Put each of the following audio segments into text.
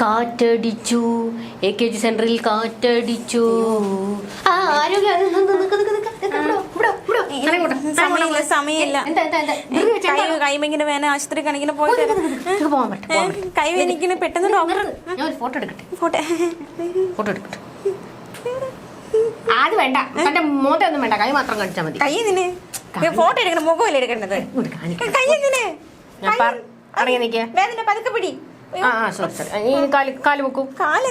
കാറ്റടിച്ചു. A K G സെന്ററിൽ കാറ്റടിച്ചു. ആ ആരോഗ്യ. സമയമില്ല വേന ആശുപത്രി കാണിക്കുന്ന പോയിട്ട് പെട്ടെന്ന് ഡോക്ടർ ഞാൻ ഫോട്ടോ എടുക്കട്ടെ? ഫോട്ടോ. ഫോട്ടോ എടുക്കട്ടെ? അത് വേണ്ട. തന്റെ വേണ്ട. കൈ മാത്രം കാണിച്ചാൽ മതി. കൈ നിന്നെ ഫോട്ടോ എടുക്കണം മുഖമല്ലേ എടുക്കേണ്ടത് കൈ വേദന പതുക്കെ പിടി. ആ ആ സോറി കാൽ കാൽ വെക്കൂ കാൽ?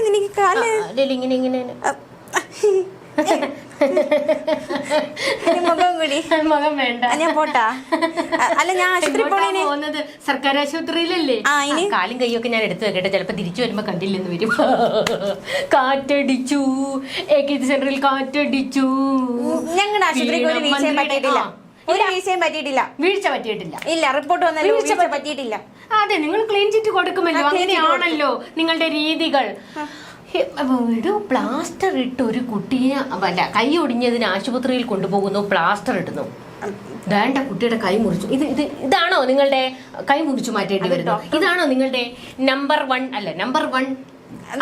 ഇങ്ങനെ ഇങ്ങനെ ഇനി മുഖം കൂടി. മകൻ വേണ്ട. ഞാൻ പോട്ടാ. അല്ല ഞാൻ ആശുപത്രി പോകുന്നത്? സർക്കാർ ആശുപത്രിയിലല്ലേ? കാലും കൈയൊക്കെ ഞാൻ എടുത്തു വെക്കട്ടെ. ചിലപ്പോ തിരിച്ചു വരുമ്പോ കണ്ടില്ലെന്ന് വരും. കാറ്റടിച്ചു. എ കെ ജി സെന്ററിൽ കാറ്റടിച്ചു. ഞങ്ങളുടെ ആശുപത്രിക്ക് ഒരു വീഴ്ചയും പറ്റിയിട്ടില്ല. ഒരു വീഴ്ചയും പറ്റിയിട്ടില്ല. വീഴ്ച പറ്റിയിട്ടില്ല. ഇല്ല റിപ്പോർട്ട് വന്നല്ലോ വീഴ്ച പറ്റിയിട്ടില്ല. അതെ നിങ്ങൾ ക്ലീൻ ചിറ്റ് കൊടുക്കുമല്ലോ അങ്ങനെയാണല്ലോ നിങ്ങളുടെ രീതികൾ. ഒരു പ്ലാസ്റ്റർ ഇട്ട് ഒരു കുട്ടിയെ അല്ല കൈ ഒടിഞ്ഞതിന് ആശുപത്രിയിൽ കൊണ്ടുപോകുന്നു പ്ലാസ്റ്റർ ഇടുന്നു. വേണ്ട കുട്ടിയുടെ കൈ മുറിച്ചു. ഇത് ഇത് ഇതാണോ നിങ്ങളുടെ കൈ മുറിച്ചു മാറ്റേണ്ടി വരുന്നത്? ഇതാണോ നിങ്ങളുടെ നമ്പർ വൺ അല്ല നമ്പർ വൺ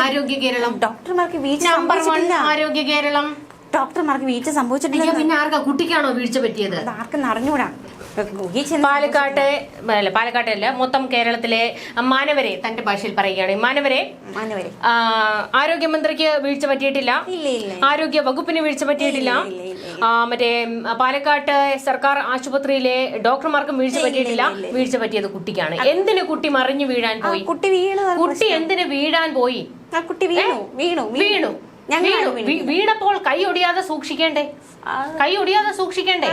ആരോഗ്യ കേരളം? ഡോക്ടർമാർക്ക് നമ്പർ വൺ ആരോഗ്യ കേരളം? ഡോക്ടർമാർക്ക് വീഴ്ച സംഭവിച്ചിട്ടില്ല പിന്നെ ആർക്കാ? കുട്ടിക്കാണോ വീഴ്ച പറ്റിയത്? ആർക്കും അറിഞ്ഞൂടാ പാലക്കാട്ടെ അല്ല പാലക്കാട്ടല്ല മൊത്തം കേരളത്തിലെ മാനവരെ തന്റെ ഭാഷയിൽ പറയുകയാണ്. മാനവരെ ആരോഗ്യമന്ത്രിക്ക് വീഴ്ച പറ്റിയിട്ടില്ല. ആരോഗ്യ വകുപ്പിന് വീഴ്ച പറ്റിയിട്ടില്ല. മറ്റേ പാലക്കാട്ട് സർക്കാർ ആശുപത്രിയിലെ ഡോക്ടർമാർക്കും വീഴ്ച പറ്റിയിട്ടില്ല. വീഴ്ച പറ്റിയത് കുട്ടിക്കാണ്. എന്തിന് കുട്ടി മറിഞ്ഞു വീഴാൻ പോയി? കുട്ടി വീണു കുട്ടി എന്തിന് വീഴാൻ പോയി? കുട്ടി വീണു വീണു. വീണു. വീണപ്പോൾ കൈ ഒടിയാതെ സൂക്ഷിക്കേണ്ടേ. കൈ ഒടിയാതെ സൂക്ഷിക്കേണ്ടേ?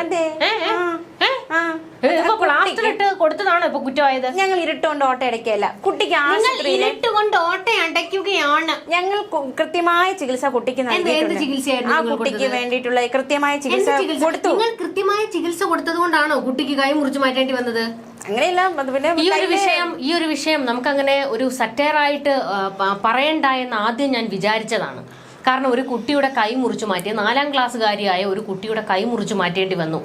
ഇപ്പൊ പ്ലാസ്റ്റർ ഇട്ട് കൊടുത്തതാണോ ഇപ്പൊ കുറ്റമായത്? ഞങ്ങൾ ഇരുട്ടുകൊണ്ട് ഓട്ട അടയ്ക്കല്ല കുട്ടിക്ക് ഇരുട്ടുകൊണ്ട് ഓട്ട അടയ്ക്കുകയാണ്. ഞങ്ങൾ കൃത്യമായ ചികിത്സ കുട്ടിക്ക് ആ കുട്ടിക്ക്? വേണ്ടിയിട്ടുള്ള കൃത്യമായ ചികിത്സ? കൊടുത്തു. നിങ്ങൾ കൃത്യമായ ചികിത്സ കൊടുത്തത് കൊണ്ടാണോ കുട്ടിക്ക് കൈ മുറിച്ച് മാറ്റേണ്ടി വന്നത്? അങ്ങനെയല്ല പിന്നെ ഈ ഒരു വിഷയം ഈ ഒരു വിഷയം നമുക്കങ്ങനെ ഒരു സറ്റയറായിട്ട് പറയണ്ട എന്ന് ആദ്യം ഞാൻ വിചാരിച്ചതാണ്. കാരണം ഒരു കുട്ടിയുടെ കൈ മുറിച്ചു മാറ്റിയ നാലാം ക്ലാസ്സുകാരിയായ ഒരു കുട്ടിയുടെ കൈ മുറിച്ചു മാറ്റേണ്ടി വന്നു.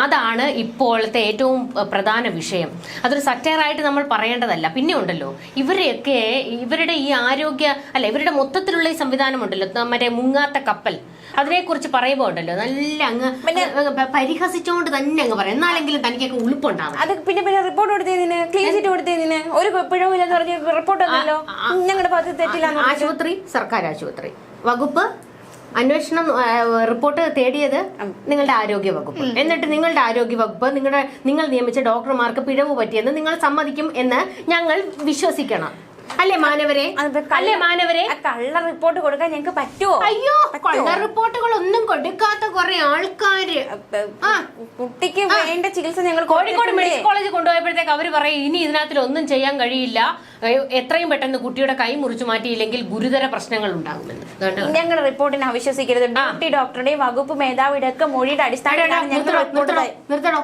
അതാണ് ഇപ്പോഴത്തെ ഏറ്റവും പ്രധാന വിഷയം. അതൊരു സറ്റയറായിട്ട് നമ്മൾ പറയേണ്ടതല്ല. പിന്നെ ഉണ്ടല്ലോ ഇവരെയൊക്കെ ഇവരുടെ ഈ ആരോഗ്യ അല്ല ഇവരുടെ മൊത്തത്തിലുള്ള ഈ സംവിധാനമുണ്ടല്ലോ മറ്റേ മുങ്ങാത്ത കപ്പൽ. അതിനെക്കുറിച്ച് പറയുമ്പോൾ ഉണ്ടല്ലോ നല്ല അങ്ങ് പരിഹസിച്ചുകൊണ്ട് തന്നെ അങ്ങ് പറയാം. എന്നാലെങ്കിലും തനിക്കൊക്കെ ഉളുപ്പുണ്ടാവും. അത് പിന്നെ പിന്നെ റിപ്പോർട്ട് കൊടുത്തതിന് ക്ലീൻ ചിറ്റ് കൊടുത്തതിന് ഒരു പിഴവും ഇല്ലെന്ന് പറഞ്ഞ് റിപ്പോർട്ട് ഞങ്ങളുടെ ഭാഗത്ത് തെറ്റില്ല. ആശുപത്രി സർക്കാർ ആശുപത്രി. വകുപ്പ് അന്വേഷണം റിപ്പോർട്ട് തേടിയത് നിങ്ങളുടെ ആരോഗ്യ വകുപ്പ്. എന്നിട്ട് നിങ്ങളുടെ ആരോഗ്യ വകുപ്പ് നിങ്ങളുടെ നിങ്ങൾ നിയമിച്ച ഡോക്ടർമാർക്ക് പിഴവ് പറ്റിയെന്ന് നിങ്ങൾ സമ്മതിക്കും എന്ന് ഞങ്ങൾ വിശ്വസിക്കണം. അല്ലേ മാനവരെ? അല്ലേ മാനവരെ? കള്ള റിപ്പോർട്ട് കൊടുക്കാൻ ഞങ്ങൾക്ക് പറ്റുമോ അയ്യോ കള്ള റിപ്പോർട്ടുകൾ ഒന്നും കൊടുക്കാത്ത കുറെ ആൾക്കാര്. കുട്ടിക്ക് വേണ്ട ചികിത്സ ഞങ്ങൾ കോഴിക്കോട് മെഡിക്കൽ കോളേജ് കൊണ്ടുപോയപ്പോഴത്തേക്ക് അവർ പറയും ഇനി ഇതിനകത്തിൽ ഒന്നും ചെയ്യാൻ കഴിയില്ല. എത്രയും പെട്ടെന്ന് കുട്ടിയുടെ കൈ മുറിച്ചു മാറ്റിയില്ലെങ്കിൽ ഗുരുതര പ്രശ്നങ്ങൾ ഉണ്ടാകുമെന്ന്. ഞങ്ങളുടെ റിപ്പോർട്ടിനെ അവിശ്വസിക്കരുത്. ഡ്യൂട്ടി ഡോക്ടറുടെയും വകുപ്പ് മേധാവിയുടെ ഒക്കെ മൊഴിയുടെ അടിസ്ഥാനത്തിലാണ് ഞങ്ങൾ നിർത്തണോ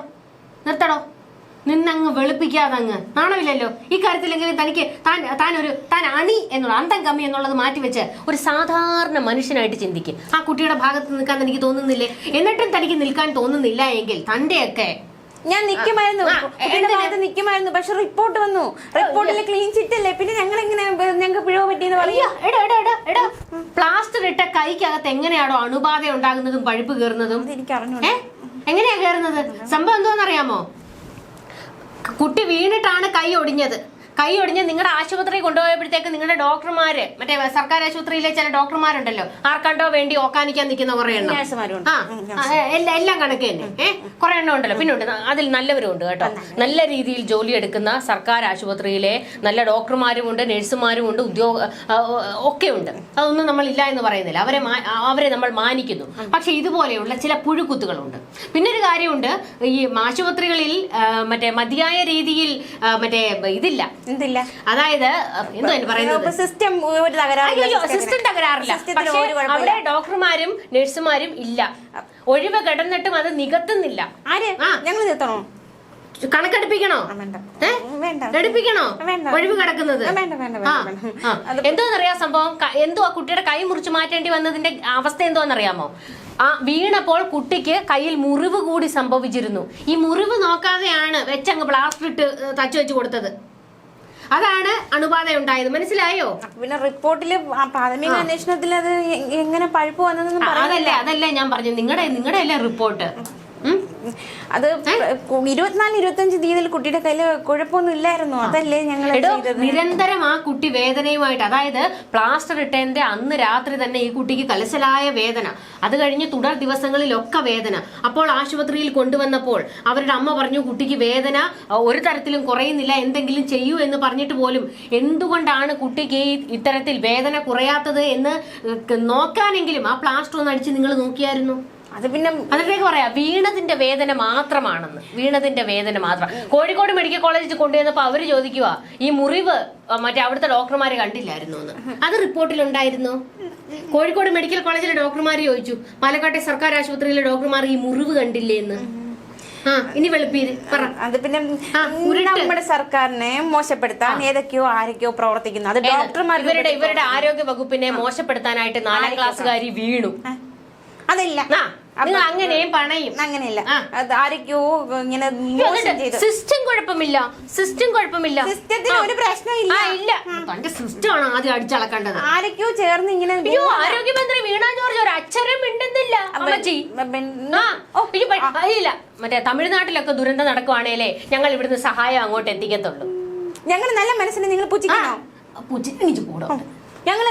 നിർത്തടോ നിന്നങ്ങ് വെളുപ്പിക്കാതെ അങ്ങ് നാണമില്ലല്ലോ? ഈ കാര്യത്തിലെങ്കിലും തനിക്ക് താൻ താൻ ഒരു താൻ അണി എന്നുള്ള അന്തം കമ്മി എന്നുള്ളത് മാറ്റിവെച്ച് ഒരു സാധാരണ മനുഷ്യനായിട്ട് ചിന്തിക്കും. ആ കുട്ടിയുടെ ഭാഗത്ത് നിൽക്കാൻ എനിക്ക് തോന്നുന്നില്ലേ? എന്നിട്ടും തനിക്ക് നിൽക്കാൻ തോന്നുന്നില്ല എങ്കിൽ തന്റെയൊക്കെ ഞാൻ നിൽക്കുമായിരുന്നു? ഭാഗത്ത് നിൽക്കുമായിരുന്നു പക്ഷെ റിപ്പോർട്ട് വന്നു. റിപ്പോർട്ടിൽ ക്ലീൻ ചിറ്റ് അല്ലേ? പിന്നെ ഞങ്ങൾ എങ്ങനെ ഞങ്ങൾക്ക് പിഴവ് പറ്റിയെന്ന് പറയാ. പ്ലാസ്റ്റർ ഇട്ട കൈക്കകത്ത് എങ്ങനെയാണോ അണുബാധ ഉണ്ടാകുന്നതും പഴുപ്പ് കയറുന്നതും? എനിക്ക് അറിഞ്ഞു എങ്ങനെയാ കയറുന്നത്? സംഭവം എന്തോന്നറിയാമോ? കുട്ടി വീണിട്ടാണ് കൈ ഒടിഞ്ഞത്. കൈ ഒടിഞ്ഞ് നിങ്ങളുടെ ആശുപത്രി കൊണ്ടുപോയപ്പോഴത്തേക്ക് നിങ്ങളുടെ ഡോക്ടർമാര് മറ്റേ സർക്കാർ ആശുപത്രിയിലെ ചില ഡോക്ടർമാരുണ്ടല്ലോ ആർക്കണ്ടോ വേണ്ടി ഓക്കാനിക്കാൻ നിൽക്കുന്ന കുറെ എണ്ണം. എല്ലാം കണക്ക് തന്നെ. ഏഹ് കുറെ എണ്ണം ഉണ്ടല്ലോ. പിന്നെ ഉണ്ട് അതിൽ നല്ലവരും ഉണ്ട് കേട്ടോ. നല്ല രീതിയിൽ ജോലി എടുക്കുന്ന സർക്കാർ ആശുപത്രിയിലെ നല്ല ഡോക്ടർമാരും ഉണ്ട് നഴ്സുമാരും ഉണ്ട് ഉദ്യോഗ ഒക്കെ ഉണ്ട് അതൊന്നും നമ്മൾ ഇല്ല എന്ന് പറയുന്നില്ല. അവരെ അവരെ നമ്മൾ മാനിക്കുന്നു. പക്ഷെ ഇതുപോലെയുള്ള ചില പുഴുക്കുത്തുകളുണ്ട് പിന്നെ ഒരു കാര്യമുണ്ട് ഈ ആശുപത്രികളിൽ മറ്റേ മതിയായ രീതിയിൽ മറ്റേ ഇതില്ല. എന്തില്ല? അതായത് എന്തോ പറയുന്നത്? സിസ്റ്റം ഒരു തകരാറില്ല സിസ്റ്റം തകരാറില്ല. അവിടെ ഡോക്ടർമാരും നഴ്സുമാരും ഇല്ല. ഒഴിവ് കിടന്നിട്ടും അത് നികത്തുന്നില്ല. ആര്. ഞങ്ങൾ നിർത്തണോ? കണക്കെടുപ്പിക്കണോ? എടുപ്പിക്കണോ. ഒഴിവ് കിടക്കുന്നത്? എന്തോന്നറിയാം സംഭവം? എന്തോ കുട്ടിയുടെ കൈ മുറിച്ച് മാറ്റേണ്ടി വന്നതിന്റെ അവസ്ഥ എന്തോന്നറിയാമോ? ആ വീണപ്പോൾ കുട്ടിക്ക് കയ്യിൽ മുറിവ് കൂടി സംഭവിച്ചിരുന്നു. ഈ മുറിവ് നോക്കാതെയാണ് വെച്ചങ്ങ് പ്ലാസ്റ്റർ ഇട്ട് തച്ചു വെച്ച് കൊടുത്തത്. അതാണ് അണുബാധ ഉണ്ടായത്. മനസ്സിലായോ? പിന്നെ റിപ്പോർട്ടിൽ പ്രാഥമിക അന്വേഷണത്തിൽ അത് എങ്ങനെ പഴുപ്പ് വന്നതെന്ന് അതല്ല അതല്ലേ ഞാൻ പറഞ്ഞു നിങ്ങളുടെ നിങ്ങളുടെ അല്ലേ റിപ്പോർട്ട്? അത് ഇരുപത്തിനാല് ഇരുപത്തഞ്ച് തീയതിയിൽ കുട്ടിയുടെ കയ്യിൽ കുഴപ്പമൊന്നും ഇല്ലായിരുന്നു. അതല്ലേ ഞങ്ങൾ നിരന്തരം ആ കുട്ടി വേദനയുമായിട്ട് അതായത് പ്ലാസ്റ്റർ ഇട്ടതിന്റെ അന്ന് രാത്രി തന്നെ ഈ കുട്ടിക്ക് കലശലായ വേദന. അത് കഴിഞ്ഞ് തുടർ ദിവസങ്ങളിലൊക്കെ വേദന. അപ്പോൾ ആശുപത്രിയിൽ കൊണ്ടുവന്നപ്പോൾ അവരുടെ അമ്മ പറഞ്ഞു കുട്ടിക്ക് വേദന ഒരു തരത്തിലും കുറയുന്നില്ല എന്തെങ്കിലും ചെയ്യൂ എന്ന് പറഞ്ഞിട്ട് പോലും എന്തുകൊണ്ടാണ് കുട്ടിക്ക് ഇത്തരത്തിൽ വേദന കുറയാത്തത് എന്ന് നോക്കാനെങ്കിലും ആ പ്ലാസ്റ്റർ ഒന്ന് അടിച്ച് നിങ്ങൾ നോക്കിയായിരുന്നു? അത് പിന്നെ അതിലേക്ക് പറയാ വീണതിന്റെ വേദന മാത്രമാണെന്ന്. വീണതിന്റെ വേദന മാത്രം. കോഴിക്കോട് മെഡിക്കൽ കോളേജിൽ കൊണ്ടുവന്നപ്പോ അവർ ചോദിക്കുക ഈ മുറിവ് മറ്റേ അവിടുത്തെ ഡോക്ടർമാര് കണ്ടില്ലായിരുന്നു എന്ന് അത് റിപ്പോർട്ടിലുണ്ടായിരുന്നു കോഴിക്കോട് മെഡിക്കൽ കോളേജിലെ ഡോക്ടർമാർ ചോദിച്ചു പാലക്കാട്ടെ സർക്കാർ ആശുപത്രിയിലെ ഡോക്ടർമാർ ഈ മുറിവ് കണ്ടില്ലേ എന്ന് ഇനി വെളുപ്പീര് പറ. അത് പിന്നെ നമ്മുടെ സർക്കാരിനെ മോശപ്പെടുത്താൻ ഏതൊക്കെയോ ആരൊക്കെയോ പ്രവർത്തിക്കുന്നു. അത് ഡോക്ടർമാർ ഇവരുടെ ഇവരുടെ ആരോഗ്യ വകുപ്പിനെ മോശപ്പെടുത്താനായിട്ട് നാലാം ക്ലാസ്സുകാരി വീണു. അതില്ല. നിങ്ങൾ അങ്ങനെയും പണയും. അങ്ങനെയല്ല. ആരൊക്കെയോ ഇങ്ങനെ സിസ്റ്റം കുഴപ്പമില്ല. സിസ്റ്റം കുഴപ്പമില്ല. സിസ്റ്റത്തിന് ഒരു പ്രശ്നമില്ല. ഇല്ല. തന്റെ സിസ്റ്റം ആണ് ആദ്യം അടിച്ചളക്കേണ്ടത് ആരൊക്കെയോ ചേർന്ന് ഇങ്ങനെ അയ്യോ ആരോഗ്യമന്ത്രി വീണ ജോർജ് ഒരു അക്ഷരം മിണ്ടുന്നില്ല അമ്മച്ചി. ഇല്ല മറ്റേ തമിഴ്നാട്ടിലൊക്കെ ദുരന്തം നടക്കുവാണേലേ ഞങ്ങൾ ഇവിടുന്ന് സഹായം അങ്ങോട്ട് എത്തിക്കത്തുള്ളൂ. ഞങ്ങൾ നല്ല മനസ്സിന് നിങ്ങൾ പുച്ഛിക്കണോ? പുച്ചിനിച്ച് കൂടോ ഞങ്ങൾ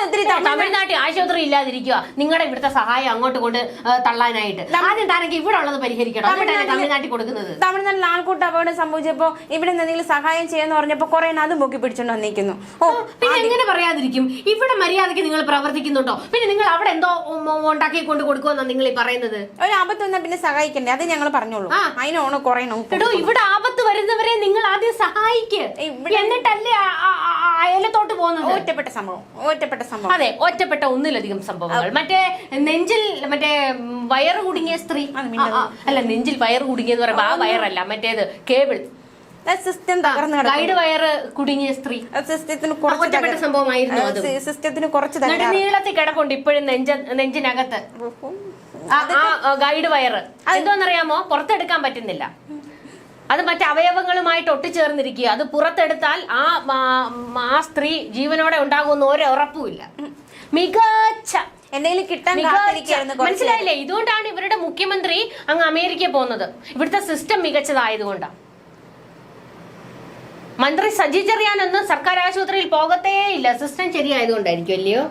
തമിഴ്നാട്ടിൽ ആശുപത്രി ഇല്ലാതിരിക്കുക നിങ്ങളുടെ ഇവിടുത്തെ സഹായം അങ്ങോട്ട് കൊണ്ട് തള്ളാനായിട്ട്. ആദ്യം താനെങ്കിൽ ഇവിടെ ഉള്ളത് പരിഹരിക്കണം. തമിഴ്നാട്ടിൽ കൊടുക്കുന്നത്. തമിഴ്നാട്ടിൽ ആൾക്കൂട്ട അപകടം സംഭവിച്ചപ്പോ ഇവിടെ എന്തെങ്കിലും സഹായം ചെയ്യാന്ന് പറഞ്ഞപ്പോ കുറെ അതും പൊക്കി പിടിച്ചോണ്ട് വന്നിരിക്കുന്നു. ഓ പിന്നെ എങ്ങനെ പറയാതിരിക്കും? ഇവിടെ മര്യാദയ്ക്ക് നിങ്ങൾ പ്രവർത്തിക്കുന്നുണ്ടോ? പിന്നെ നിങ്ങൾ അവിടെ എന്തോ ഉണ്ടാക്കി കൊണ്ട് കൊടുക്കുമെന്നാണ് നിങ്ങൾ ഈ പറയുന്നത്? ഒരു ആപത്ത് വന്നാൽ പിന്നെ സഹായിക്കണ്ടേ? അത് ഞങ്ങൾ പറഞ്ഞോളൂ. അതിനോണോ അതിനോണ് കുറെ എടോ ഇവിടെ ആപത്ത് വരുന്നവരെ നിങ്ങൾ ആദ്യം സഹായിക്ക്. എന്നിട്ടല്ലേ അയലത്തോട്ട് പോകുന്നത്? ഒറ്റപ്പെട്ട സംഭവം. ഒറ്റപ്പെട്ട സംഭവം. അതെ ഒറ്റപ്പെട്ട ഒന്നിലധികം സംഭവങ്ങൾ. മറ്റേ നെഞ്ചിൽ മറ്റേ വയർ വയറ് കുടുങ്ങിയ സ്ത്രീ. അല്ല നെഞ്ചിൽ വയറ് കുടുങ്ങിയെന്ന് പറയുമ്പോ ആ വയറല്ല മറ്റേത് കേബിൾ. സിസ്റ്റം തകർന്നു ഗൈഡ് വയറ് കുടുങ്ങിയ സ്ത്രീ. സിസ്റ്റത്തിന് കുറച്ച് സംഭവമായിരുന്നു സിസ്റ്റത്തിന് കുറച്ച്. നെടുനീളത്തിൽ കിടപ്പുണ്ട് ഇപ്പോഴും നെഞ്ച നെഞ്ചിനകത്ത്. ഗൈഡ് വയറ്. എന്തോന്നറിയാമോ? പുറത്തെടുക്കാൻ പറ്റുന്നില്ല. അത് മറ്റ് അവയവങ്ങളുമായിട്ട് ഒട്ടിച്ചേർന്നിരിക്കുക. അത് പുറത്തെടുത്താൽ ആ ആ- സ്ത്രീ ജീവനോടെ ഉണ്ടാകുമെന്ന് ഒരു ഉറപ്പുമില്ല. മികച്ച. എന്തെങ്കിലും കിട്ടാൻ മനസ്സിലായില്ലേ? ഇതുകൊണ്ടാണ് ഇവരുടെ മുഖ്യമന്ത്രി അങ്ങ് അമേരിക്കയിൽ പോകുന്നത്. ഇവിടുത്തെ സിസ്റ്റം മികച്ചതായതുകൊണ്ടാണ് മന്ത്രി സജി ചെറിയാനൊന്നും സർക്കാർ ആശുപത്രിയിൽ പോകത്തേ ഇല്ല സിസ്റ്റം ശരിയായതുകൊണ്ടായിരിക്കും അല്ലയോ?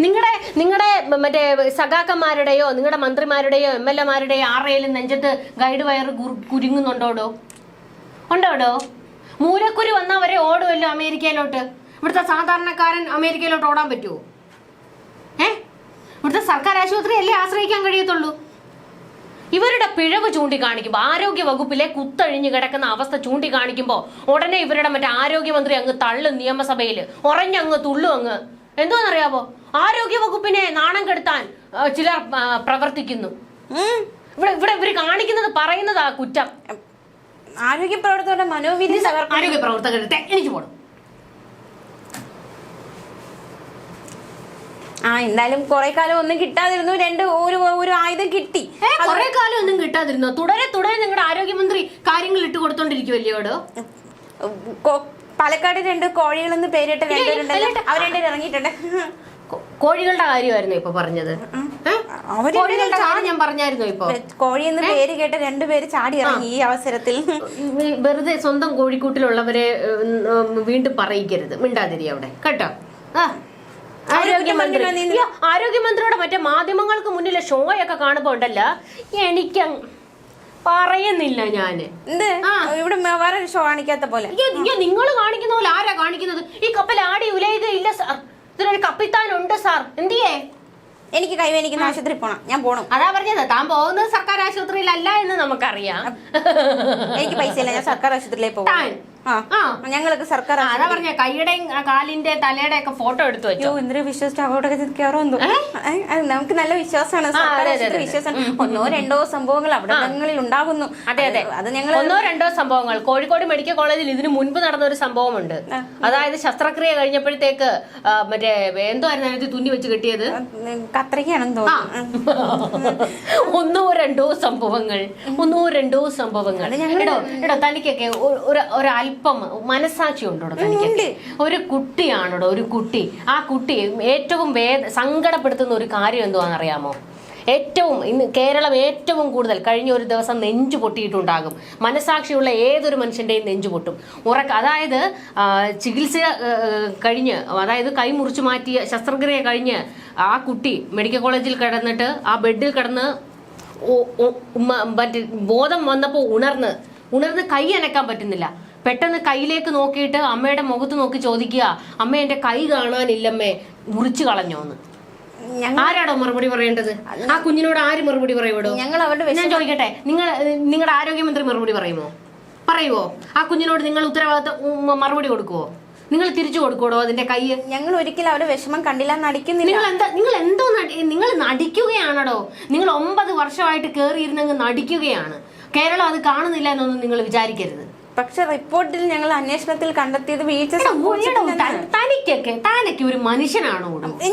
നിങ്ങളുടെ നിങ്ങളുടെ മറ്റേ സഖാക്കന്മാരുടെയോ നിങ്ങളുടെ മന്ത്രിമാരുടെയോ എം എൽ എമാരുടെയോ ആരുടെയും നെഞ്ചത്ത് ഗൈഡ് വയർ കുരു- കുരുങ്ങുന്നുണ്ടോടോ ഉണ്ടോടോ മൂലക്കുരു വന്നവരെ ഓടുമല്ലോ അമേരിക്കയിലോട്ട്. ഇവിടുത്തെ സാധാരണക്കാരൻ അമേരിക്കയിലോട്ട് ഓടാൻ പറ്റുമോ ഏ? ഇവിടുത്തെ സർക്കാർ ആശുപത്രി അല്ലേ ആശ്രയിക്കാൻ കഴിയത്തുള്ളൂ? ഇവരുടെ പിഴവ് ചൂണ്ടിക്കാണിക്കുമ്പോൾ ആരോഗ്യ വകുപ്പിലെ കുത്തഴിഞ്ഞു കിടക്കുന്ന അവസ്ഥ ചൂണ്ടിക്കാണിക്കുമ്പോൾ ഉടനെ ഇവരുടെ മറ്റേ ആരോഗ്യമന്ത്രി അങ്ങ് തള്ളും നിയമസഭയിൽ ഉറഞ്ഞങ്ങ് തുള്ളും അങ്ങ്. എന്തോന്നറിയാവോ? ആരോഗ്യ വകുപ്പിനെ നാണം കെടുത്താൻ ചിലർ പ്രവർത്തിക്കുന്നു. ഇവിടെ ഇവിടെ ഇവർ കാണിക്കുന്നത് പറയുന്നതാ കുറ്റം. ആരോഗ്യ പ്രവർത്തകരുടെ മനോവിധി ആരോഗ്യ പ്രവർത്തകരുടെ എനിക്ക് പോണം. ആ എന്തായാലും കുറെ കാലം ഒന്നും കിട്ടാതിരുന്നു. രണ്ട് ഒരു ഒരു ആയുധം കിട്ടി. കുറെ കാലം ഒന്നും കിട്ടാതിരുന്നു. തുടരെ തുടരെ നിങ്ങളുടെ ആരോഗ്യമന്ത്രി കാര്യങ്ങൾ ഇട്ട് കൊടുത്തോണ്ടിരിക്കുമല്ലയോടോ പാലക്കാട് രണ്ട് കോഴികളെന്ന് പേരിട്ട് രണ്ടുപേരുണ്ടല്ലോ അവർ രണ്ടുപേരും ഇറങ്ങിയിട്ടുണ്ട്. കോഴികളുടെ കാര്യമായിരുന്നു ഇപ്പൊ പറഞ്ഞത്? കോഴികളുടെ കാര്യം ഞാൻ പറഞ്ഞായിരുന്നു ഇപ്പൊ. കോഴി എന്ന് പേര് കേട്ട് രണ്ടുപേര് ചാടി ഇറങ്ങി ഈ അവസരത്തിൽ. വെറുതെ സ്വന്തം കോഴിക്കൂട്ടിലുള്ളവരെ വീണ്ടും പറയിക്കരുത്. മിണ്ടാതിരി അവിടെ. കേട്ടോ? ആ. ആരോഗ്യമന്ത്രി ആരോഗ്യമന്ത്രിയുടെ മറ്റേ മാധ്യമങ്ങൾക്ക് മുന്നിലെ ഷോയൊക്കെ കാണുമ്പോ ഉണ്ടല്ലോ. എനിക്ക് പറയുന്നില്ല ഞാൻ. എന്ത്? ഇവിടെ വേറെ ഷോ കാണിക്കാത്ത പോലെ. നിങ്ങൾ കാണിക്കുന്ന പോലെ ആരാ കാണിക്കുന്നത്? ഈ കപ്പൽ ആടി ഉലയുകയില്ല സാർ. ഇതിനൊരു കപ്പിത്താനുണ്ട് സാർ. എന്തിയേ? എനിക്ക് കൈവേനിക്കുന്ന ആശുപത്രി പോണം. ഞാൻ പോണു. അതാ പറഞ്ഞത്. താൻ പോകുന്നത് സർക്കാർ ആശുപത്രിയിലല്ല എന്ന് നമുക്കറിയാം. എനിക്ക് പൈസ ഇല്ല ഞാൻ സർക്കാർ ആശുപത്രിയിലേക്ക് പോകും ഞങ്ങൾക്ക് സർക്കാർ അതാ പറഞ്ഞ കൈയുടെയും കാലിന്റെ തലയുടെ ഒക്കെ ഫോട്ടോ എടുത്തു വെച്ചോ. ഇന്ദ്ര വിശ്വസിച്ച് വിശ്വസിച്ച് കയറോ എന്തോ നമുക്ക് നല്ല വിശ്വാസമാണ്. വിശ്വാസം ഒന്നോ രണ്ടോ സംഭവങ്ങൾ അവിടെ ഞങ്ങളിൽ ഉണ്ടാകുന്നു. അതെ അതെ. അത് ഞങ്ങൾ ഒന്നോ രണ്ടോ സംഭവങ്ങൾ. കോഴിക്കോട് മെഡിക്കൽ കോളേജിൽ ഇതിനു മുൻപ് നടന്ന ഒരു സംഭവമുണ്ട് അതായത് ശസ്ത്രക്രിയ കഴിഞ്ഞപ്പോഴത്തേക്ക് മറ്റേ എന്തോ ആയിരുന്നു അതിനകത്ത് തുന്നി വെച്ച് കിട്ടിയത്? കത്രയ്ക്കാണെന്ന് ആ. തോന്നുന്നു. ഒന്നോ രണ്ടോ സംഭവങ്ങൾ. ഒന്നോ രണ്ടോ സംഭവങ്ങൾ. എടോ എടോ തനിക്കൊക്കെ ഒരു ഒരു ഒരല്പം മനസാക്ഷി ഉണ്ടോ. തനിക്ക് ഒരു കുട്ടിയാണോ ഒരു കുട്ടി. ആ കുട്ടി ഏറ്റവും വേദ സങ്കടപ്പെടുത്തുന്ന ഒരു കാര്യം എന്തുവാണെന്നറിയാമോ? ഏറ്റവും ഇന്ന് കേരളം ഏറ്റവും കൂടുതൽ കഴിഞ്ഞ ഒരു ദിവസം നെഞ്ചു പൊട്ടിയിട്ടുണ്ടാകും. മനസാക്ഷിയുള്ള ഏതൊരു മനുഷ്യന്റെയും നെഞ്ചു പൊട്ടും. ഉറക്ക അതായത് ചികിത്സ കഴിഞ്ഞ് അതായത് കൈ മുറിച്ചു മാറ്റിയ ശസ്ത്രക്രിയ കഴിഞ്ഞ് ആ കുട്ടി മെഡിക്കൽ കോളേജിൽ കിടന്നിട്ട് ആ ബെഡിൽ കിടന്ന് മറ്റേ ബോധം വന്നപ്പോൾ ഉണർന്ന് ഉണർന്ന് കൈ അനക്കാൻ പറ്റുന്നില്ല. പെട്ടെന്ന് കയ്യിലേക്ക് നോക്കിയിട്ട് അമ്മയുടെ മുഖത്ത് നോക്കി ചോദിക്കുക അമ്മ എന്റെ കൈ കാണാനില്ലമ്മേ മുറിച്ചു കളഞ്ഞോന്ന് ആരാടോ മറുപടി പറയേണ്ടത്? ആ കുഞ്ഞിനോട് ആര് മറുപടി പറയുവിടോ? ഞങ്ങൾ അവരുടെ ഞാൻ ചോദിക്കട്ടെ നിങ്ങൾ നിങ്ങളുടെ ആരോഗ്യമന്ത്രി മറുപടി പറയുമോ? പറയുവോ? ആ കുഞ്ഞിനോട് നിങ്ങൾ ഉത്തരവാദിത്ത മറുപടി കൊടുക്കുവോ? നിങ്ങൾ തിരിച്ചു കൊടുക്കൂടോ അതിന്റെ കൈ? ഞങ്ങൾ ഒരിക്കലും അവരുടെ വിഷമം കണ്ടില്ല നടിക്കുന്നില്ല. നിങ്ങൾ എന്താ നിങ്ങൾ എന്തോ നിങ്ങൾ നടിക്കുകയാണോ നിങ്ങൾ ഒമ്പത് വർഷമായിട്ട് കയറിയിരുന്നെങ്കിൽ നടിക്കുകയാണ്. കേരളം അത് കാണുന്നില്ല എന്നൊന്നും നിങ്ങൾ വിചാരിക്കരുത്. പക്ഷെ റിപ്പോർട്ടിൽ ഞങ്ങൾ അന്വേഷണത്തിൽ കണ്ടെത്തിയത് വീഴ്ച സംഭവിച്ചിട്ടില്ലെന്നാണ്. തനിക്കൊക്കെ താനൊക്കെ ഒരു മനുഷ്യനാണോ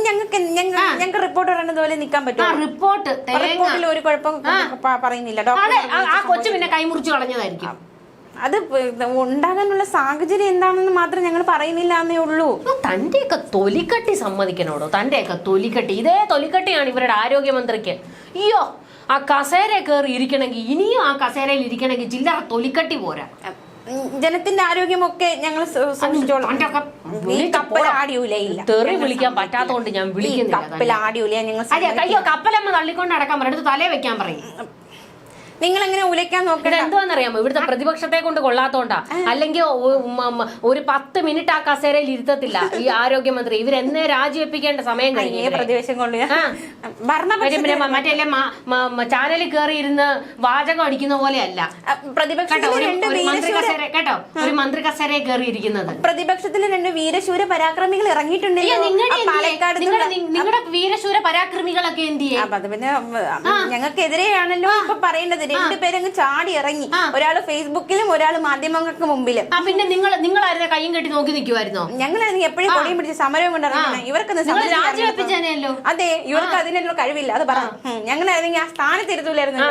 ഞങ്ങൾക്ക് ഞങ്ങൾ ഞങ്ങൾക്ക് റിപ്പോർട്ട് പറയുന്നത് പോലെ നിൽക്കാൻ ആ പറ്റുമോ റിപ്പോർട്ട് തേങ്ങ. റിപ്പോർട്ടിൽ ഒരു കുഴപ്പം പ- പറയുന്നില്ല. ഡോക്ടർ അതെ ആ- ആ കൊച്ചു പിന്നെ കൈമുറിച്ച് കളഞ്ഞതായിരിക്കും. അത് പ- ഉണ്ടാകാനുള്ള സാഹചര്യം എന്താണെന്ന് മാത്രം ഞങ്ങൾ പറയുന്നില്ല എന്നേ ഉള്ളൂ. തന്റെ തന്റെയൊക്കെ തൊലിക്കട്ടി സമ്മതിക്കണോടോ? തന്റെയൊക്കെ തൊലിക്കട്ടി. ഇതേ തൊലിക്കട്ടിയാണ് ഇവരുടെ ആരോഗ്യമന്ത്രിക്ക്. അയ്യോ ആ കസേര കയറി ഇരിക്കണമെങ്കിൽ ഇനിയും ആ കസേരയിൽ ഇരിക്കണമെങ്കിൽ ചില്ലറ തൊലിക്കട്ടി പോരാ. ജനത്തിന്റെ ആരോഗ്യമൊക്കെ ഞങ്ങൾ സൂക്ഷിച്ചോളാം. ഈ കപ്പൽ. ആടിയൂലയില്ല തെറി വിളിക്കാൻ പറ്റാത്തോണ്ട് ഞാൻ വിളിക്കുന്നില്ല കപ്പൽ ആടിയൂല ഞങ്ങൾ കയ്യോ കപ്പലമ്മ തള്ളിക്കൊണ്ട് അടക്കാൻ പറയും. തലേ വെക്കാൻ പറയും. നിങ്ങൾ എങ്ങനെ ഉലയ്ക്കാൻ നോക്കണം നോക്കണ്ട? എന്തുവാന്നറിയാമോ ഇവിടുത്തെ പ്രതിപക്ഷത്തെ കൊണ്ട് കൊള്ളാത്തോണ്ടാ. അല്ലെങ്കിൽ ഒരു പത്ത് മിനിറ്റ് ആ കസേരയിൽ ഇരുത്തത്തില്ല ഈ ആരോഗ്യമന്ത്രി. ഇവരെന്നെ രാജിവെപ്പിക്കേണ്ട സമയം കഴിഞ്ഞു പ്രതിപക്ഷം മറ്റേ ചാനലിൽ കയറി ഇരുന്ന് വാചകം അടിക്കുന്ന പോലെയല്ല. കേട്ടോ ഒരു മന്ത്രി കസേര കയറി ഇരിക്കുന്നത് പ്രതിപക്ഷത്തിൽ രണ്ട് വീരശൂര പരാക്രമികൾ ഇറങ്ങിയിട്ടുണ്ടല്ലോ. നിങ്ങളുടെ വീരശൂര പരാക്രമികളൊക്കെ എന്ത് ചെയ്യാം ഞങ്ങൾക്കെതിരെയാണല്ലോ ഇപ്പൊ പറയേണ്ടത് രണ്ടുപേരങ്ങ് ചാടി ഇറങ്ങി. ഒരാൾ ഫേസ്ബുക്കിലും ഒരാൾ മാധ്യമങ്ങൾക്ക് മുമ്പിലും. പിന്നെ നിങ്ങൾ നിങ്ങൾ ആരുടെ കയ്യും കെട്ടി നോക്കി നിൽക്കുമായിരുന്നോ ഞങ്ങൾ എപ്പോഴും കൊടിയും പിടിച്ച് സമരവും കൊണ്ടിറങ്ങണം ഇവർക്ക് അതെ ഇവർക്ക് അതിനുള്ള കഴിവില്ല. അത് പറ. ഞങ്ങളായിരുന്നെങ്കിൽ ആ സ്ഥാനത്ത് ഇരുത്തൂലായിരുന്നു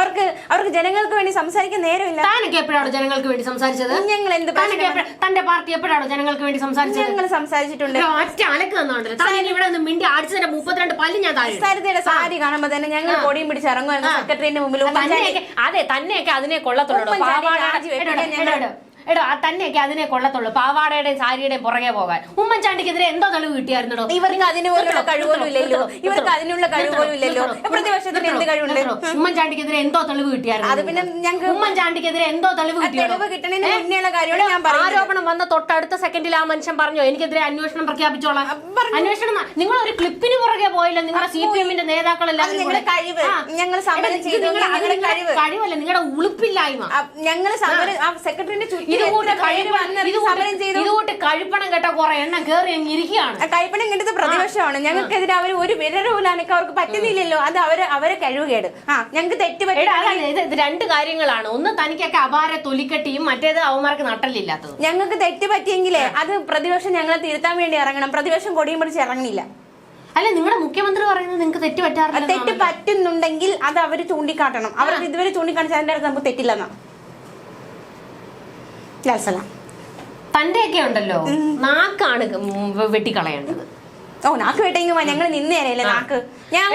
അവർക്ക് അവർക്ക് ജനങ്ങൾക്ക് വേണ്ടി സംസാരിക്കാൻ നേരമില്ല. താനൊക്കെ എപ്പോഴാണ് ജനങ്ങൾക്ക് വേണ്ടി സംസാരിച്ചത്? ഞങ്ങൾ എന്ത് തന്റെ പാർട്ടി എപ്പോഴാണ് ജനങ്ങൾക്ക് വേണ്ടി സംസാരിച്ചത്? ഞങ്ങൾ സംസാരിച്ചിട്ടുണ്ട്. ഒരു ഒറ്റ അലക്ക് തന്നോണ്ടല്ലോ? താൻ ഇനി ഇവിടെ നിന്ന് മിണ്ടി അടിച്ചതിന്റെ മുപ്പത്തിരണ്ട് പല്ല് ഞാൻ സാരി കാണുമ്പോ തന്നെ ഞങ്ങൾ കൊടിയും പിടിച്ച് ഇറങ്ങുമായിരുന്നു. സെക്രട്ടറിന്റെ മുമ്പിൽ അതെ തന്നെയൊക്കെ അതിനെ കൊള്ളത്തുള്ളൂ എടോ, ആ തന്നെയൊക്കെ അതിനെ കൊള്ളത്തുള്ളൂ. പാവാടയുടെയും സാരിയുടെയും പുറകെ പോകാൻ. ഉമ്മൻചാണ്ടിക്കെതിരെ എന്തോ തെളിവ് കിട്ടിയായിരുന്നോ ഇവർക്ക് അതിനുള്ള കഴിവ് പോലും ഇല്ലല്ലോ. ഇവർക്ക് അതിനുള്ള കഴിവ് പോലും ഇല്ലല്ലോ. പ്രതിപക്ഷത്തിന് എന്ത് കഴിവുണ്ട്? ഉമ്മൻചാണ്ടിക്കെതിരെ എന്തോ തെളിവ് കിട്ടിയായിരുന്നു? അത് പിന്നെ ഞങ്ങൾക്ക് ഉമ്മൻചാണ്ടിക്കെതിരെ എന്തോ തെളിവ് തെളിവ് കിട്ടണതിന് മുന്നേയുള്ള കാര്യമാണ് ഞാൻ ആരോപണം വന്ന തൊട്ടടുത്ത സെക്കൻഡിൽ ആ മനുഷ്യൻ പറഞ്ഞോ എനിക്കെതിരെ അന്വേഷണം പ്രഖ്യാപിച്ചോളാം. അന്വേഷണം നിങ്ങൾ ഒരു ക്ലിപ്പിന് പുറകെ പോയില്ല. നിങ്ങളുടെ സി പി എമ്മിന്റെ നേതാക്കളെല്ലാം കഴിവല്ല നിങ്ങളുടെ ഉളുപ്പില്ലായ്മ. ഞങ്ങൾ സെക്രട്ടറിന്റെ ചുറ്റും ഇതുകൂട്ട് കഴിപ്പണം കേട്ട കുറെ എണ്ണം കേറി അങ്ങ് ഇരിക്കുകയാണ്. കഴിപ്പണം കൈപ്പണം പ്രതിപക്ഷമാണ്. ഞങ്ങൾക്കെതിരെ അവർ ഒരു വിരൽ പോലും അവർക്ക് പറ്റുന്നില്ലല്ലോ. അത് അവർ അവരെ കഴിവുകേട്. ആ ഞങ്ങൾക്ക് തെറ്റ് ഇത് രണ്ട് കാര്യങ്ങളാണ്. ഒന്ന് തനിക്കൊക്കെ അപാര തൊലിക്കട്ടിയും മറ്റേത് അവന്മാർക്ക് നട്ടലില്ലാത്തത്. ഞങ്ങൾക്ക് തെറ്റ് പറ്റിയെങ്കിലേ അത് പ്രതിപക്ഷം ഞങ്ങളെ തിരുത്താൻ വേണ്ടി ഇറങ്ങണം. പ്രതിപക്ഷം കൊടിയും പിടിച്ച് ഇറങ്ങില്ല അല്ല നിങ്ങളുടെ മുഖ്യമന്ത്രി പറയുന്നത് നിങ്ങൾക്ക് തെറ്റ് പറ്റാറില്ല തെറ്റ് പറ്റുന്നുണ്ടെങ്കിൽ അത് അവർ ചൂണ്ടിക്കാട്ടണം. അവർ ഇതുവരെ ചൂണ്ടിക്കാണിച്ചാൽ അതിന്റെ അടുത്ത് നമുക്ക് തെറ്റില്ലെന്നാ. ലാൽസലാം. തന്റെയൊക്കെ ഉണ്ടല്ലോ. നാക്കാണ് വെട്ടിക്കളയേണ്ടത്. ഓ നാക്ക് വെട്ടെങ്കിൽ ഞങ്ങൾ നിന്നേരല്ലേ നാക്ക്. ഞാൻ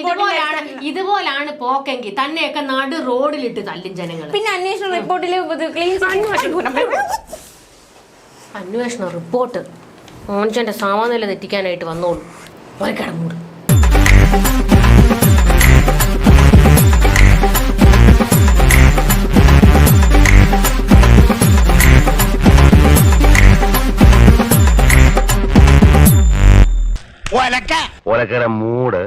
ഇതുപോലാണ് ഇതുപോലാണ് പോക്കെങ്കിൽ തന്നെയൊക്കെ നാട് റോഡിലിട്ട് തല്ലും ജനങ്ങൾ പിന്നെ അന്വേഷണ റിപ്പോർട്ടിൽ അന്വേഷണ. റിപ്പോർട്ട്. മനുഷ്യന്റെ സാമാന്യത തെറ്റിക്കാനായിട്ട് വന്നോളൂ. ഒരു കിടമൂട് മൂട്